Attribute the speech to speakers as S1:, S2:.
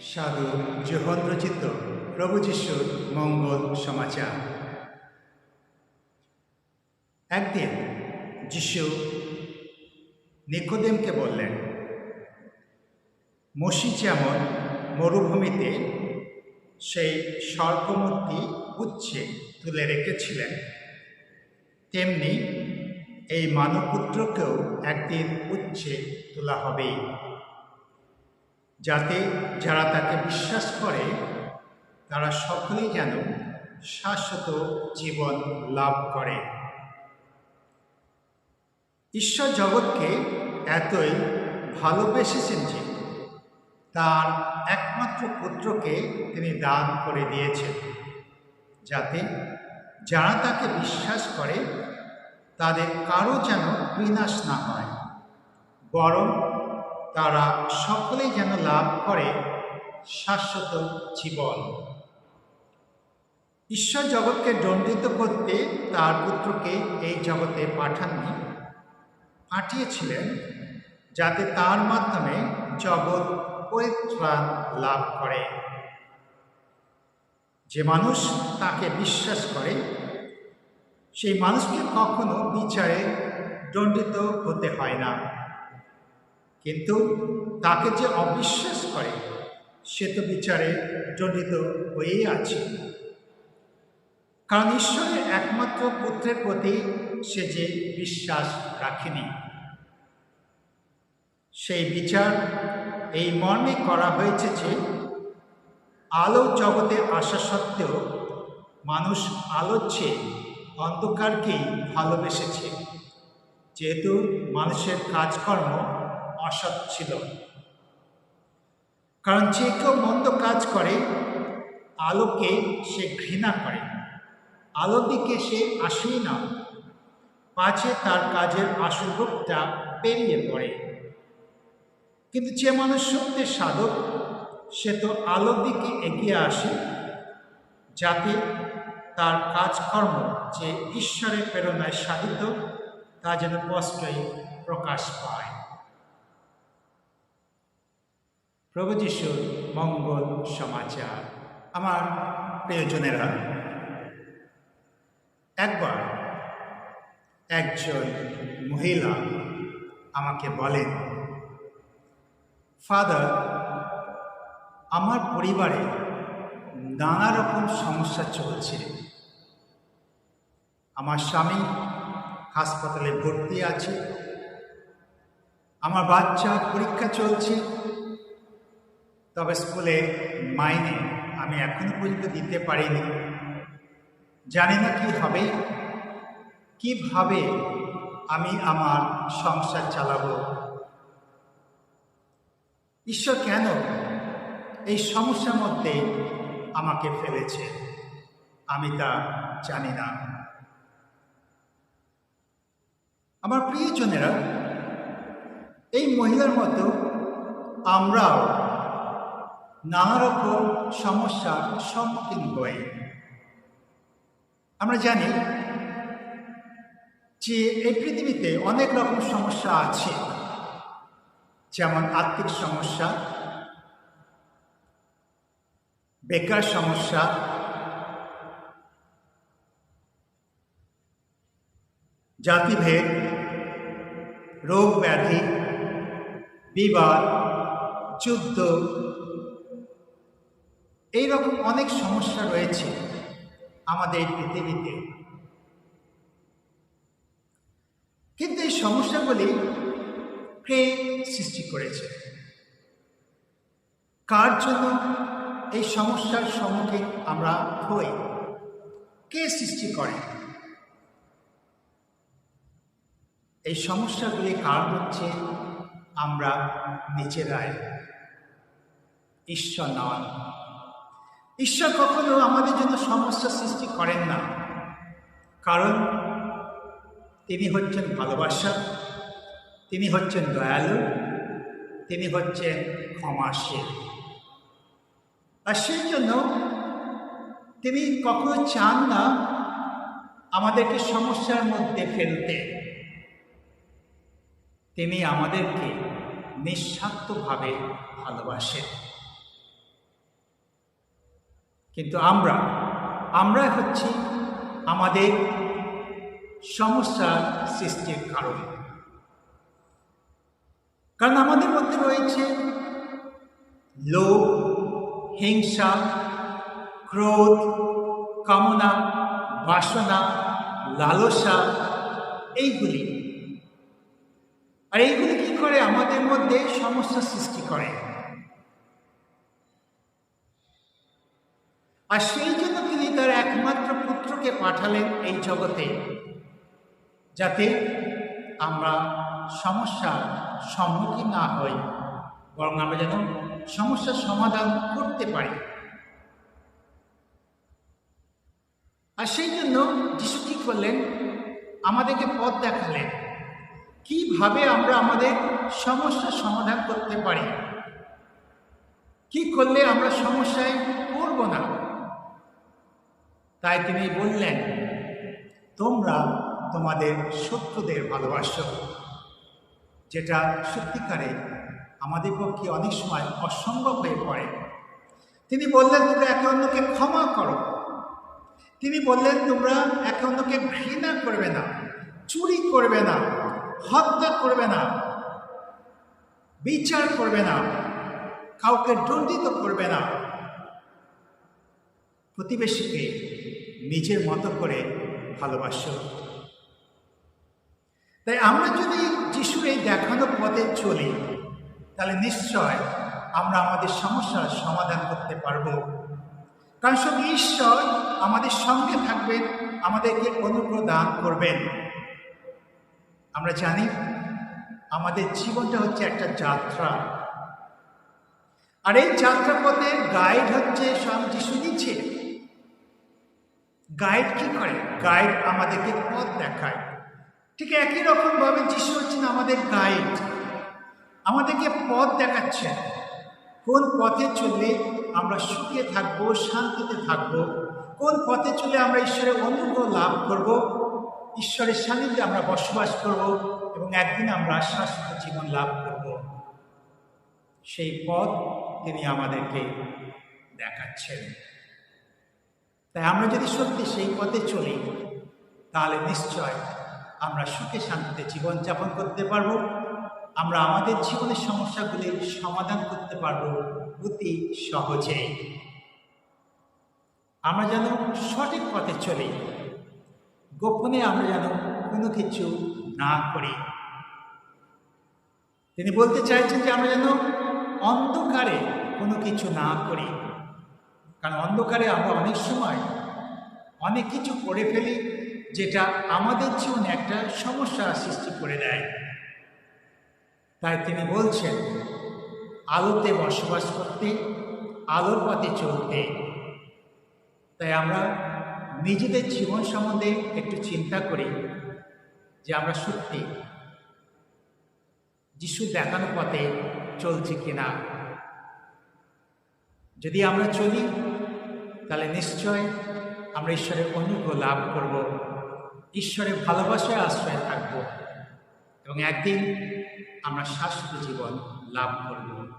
S1: সাধু জোহন রচিত প্রভু যিশুর মঙ্গল সমাচার। একদিন যিশু নিকোদেমকে বললেন, মসি যেমন মরুভূমিতে সেই স্বর্গমূর্তি উচ্ছে তুলে রেখেছিলেন, তেমনি এই মানবপুত্রকেও একদিন উচ্ছে তোলা হবেই। যাতে যারা তাকে বিশ্বাস করে, তারা সকলেই যেন শাশ্বত জীবন লাভ করে। ঈশ্বর জগৎকে এতই ভালোবেসেছেন যে, তার একমাত্র পুত্রকে তিনি দান করে দিয়েছেন। যাতে যারা তাকে বিশ্বাস করে, তাদের কারও যেন বিনাশ না হয়, বরং তারা সকলেই যেন লাভ করে শাশ্বত জীবন। ঈশ্বর জগৎকে দণ্ডিত করতে তার পুত্রকে এই জগতে পাঠাননি। পাঠিয়েছিলেন যাতে তার মাধ্যমে জগৎ পরিত্রাণ লাভ করে। যে মানুষ তাকে বিশ্বাস করে, সেই মানুষকে কখনো বিচারে দণ্ডিত হতে হয় না। কিন্তু তাকে যে অবিশ্বাস করে, সে তো বিচারে দণ্ডিত হয়েই আছে। কারণ ঈশ্বরের একমাত্র পুত্রের প্রতি সে যে বিশ্বাস রাখেনি, সেই বিচার এই মর্মে করা হয়েছে যে, আলো জগতে আসা সত্ত্বেও মানুষ আলোর চেয়ে অন্ধকারকেই ভালোবেসেছে। যেহেতু মানুষের কাজকর্ম অসৎ ছিল। কারণ যে কেউ মন্দ কাজ করে, আলোকে সে ঘৃণা করে, আলো দিকে সে আসেই না পাছে তার কাজের আসল রূপটা পেরিয়ে পড়ে। কিন্তু যে মানুষ সত্যের সাধক, সে তো আলোর দিকে এগিয়ে আসে, যাতে তার কাজকর্ম যে ঈশ্বরের প্রেরণায় সাধিত, তা যেন স্পষ্টই প্রকাশ পায়। প্রভু যিশুর মঙ্গল সমাচার, আমার প্রিয়জনেরা। একবার একজন মহিলা আমাকে বলেন, ফাদার, আমার পরিবারে নানা রকম সমস্যা চলছে। আমার স্বামী হাসপাতালে ভর্তি আছে। আমার বাচ্চার পরীক্ষা চলছে। তবে স্কুলে মাইনে আমি এখনও পর্যন্ত দিতে পারিনি। জানি না কি হবে। কীভাবে আমি আমার সংসার চালাবো? ঈশ্বর কেন এই সমস্যার মধ্যে আমাকে ফেলেছে? আমি তা জানি না। আমার প্রিয়জনেরা, এই মহিলার মতো আমরাও নানা রকম সমস্যার সম্মুখীন হই। আমরা জানি যে এই পৃথিবীতে অনেক রকম সমস্যা আছে। যেমন আর্থিক সমস্যা, বেকার সমস্যা, জাতিভেদ, রোগ ব্যাধি, বিবাদ, যুদ্ধ এই রকম অনেক সমস্যা রয়েছে আমাদের পৃথিবীতে। কিন্তু এই সমস্যাগুলি কে সৃষ্টি করেছে। কার জন্য এই সমস্যার সম্মুখীন আমরা হই? কে সৃষ্টি করে? এই সমস্যাগুলি কারণ হচ্ছে? আমরা নিজেরাই। ঈশ্বর নন। ঈশ্বর কখনো আমাদের জন্য সমস্যা সৃষ্টি করেন না। কারণ তিনি হচ্ছেন ভালোবাসা, তিনি হচ্ছেন দয়ালু, তিনি হচ্ছেন ক্ষমাশীল। আর সেই জন্য তিনি কখনো চান না আমাদেরকে সমস্যার মধ্যে ফেলতে। তিনি আমাদেরকে নিঃস্বার্থভাবে ভালোবাসেন। কিন্তু আমরা আমরা হচ্ছি আমাদের সমস্যার সৃষ্টির কারণ। কারণ আমাদের মধ্যে রয়েছে লোভ, হিংসা, ক্রোধ, কামনা, বাসনা, লালসা, এইগুলি। আর এইগুলি কি করে আমাদের মধ্যে সমস্যা সৃষ্টি করে? আর সেই জন্য তিনি তার একমাত্র পুত্রকে পাঠালেন এই জগতে, যাতে আমরা সমস্যার সম্মুখীন না হই, বরং আমরা যেন সমস্যার সমাধান করতে পারি। আর সেই জন্য যিশু কি করলেন? আমাদেরকে পথ দেখালেন। কীভাবে আমরা আমাদের সমস্যার সমাধান করতে পারি? কি করলে আমরা সমস্যায় পড়ব না? তাই তিনি বললেন, তোমরা তোমাদের শত্রুদের ভালোবাসো, যেটা সত্যিকারে আমাদের পক্ষে অনেক সময় অসম্ভব হয়ে পড়ে। তিনি বললেন, তোমরা একে অন্যকে ক্ষমা করো। তিনি বললেন, তোমরা একে অন্যকে ঘৃণা করবে না, চুরি করবে না, হত্যা করবে না, বিচার করবে না, কাউকে দণ্ডিত করবে না। প্রতিবেশীকে নিজের মতো করে ভালোবাসো। তাই আমরা যদি যিশুর এই দেখানো পথে চলি, তাহলে নিশ্চয় আমরা আমাদের সমস্যার সমাধান করতে পারব। কারণ সব ঈশ্বর আমাদের সঙ্গে থাকবেন, আমাদেরকে অনুগ্রহ দান করবেন। আমরা জানি আমাদের জীবনটা হচ্ছে একটা যাত্রা। আর এই যাত্রা পথে গাইড হচ্ছে স্বামী যিশু নিচ্ছে গাইড কি করে? গাইড আমাদেরকে পথ দেখায়। ঠিক একই রকমভাবে যিশু হচ্ছেন আমাদের গাইড আমাদেরকে পথ দেখাচ্ছেন। কোন পথে চললে আমরা সুখে থাকব, শান্তিতে থাকব? কোন পথে চলে আমরা ঈশ্বরের অনুগ্রহ লাভ করব? ঈশ্বরের সান্নিধ্যে আমরা বসবাস করব এবং একদিন আমরা শাশ্বত জীবন লাভ করব। সেই পথ তিনি আমাদেরকে দেখাচ্ছেন। তাই আমরা যদি সত্যি সেই পথে চলি, তাহলে নিশ্চয় আমরা সুখে শান্তিতে জীবনযাপন করতে পারব। আমরা আমাদের জীবনের সমস্যাগুলির সমাধান করতে পারব অতি সহজেই। আমরা যেন সঠিক পথে চলি, গোপনে আমরা যেন কোনো কিছু না করি। তিনি বলতে চাইছেন যে আমরা যেন অন্ধকারে কোনো কিছু না করি। কারণ অন্ধকারে আমরা অনেক সময় অনেক কিছু করে ফেলি যেটা আমাদের জীবনে একটা সমস্যা সৃষ্টি করে দেয়। তাই তিনি বলছেন, আলোতে বসবাস করতে, আলোর পথে চলতে। তাই আমরা নিজেদের জীবন সম্বন্ধে একটু চিন্তা করি যে আমরা সত্যি যিশু দেখানো পথে চলছি কিনা। যদি আমরা চলি তাহলে নিশ্চয় আমরা ঈশ্বরের অনুগ্রহ লাভ করব। ঈশ্বরের ভালোবাসায় আশ্রয় থাকব। এবং একদিন আমরা শাশ্বত জীবন লাভ করব।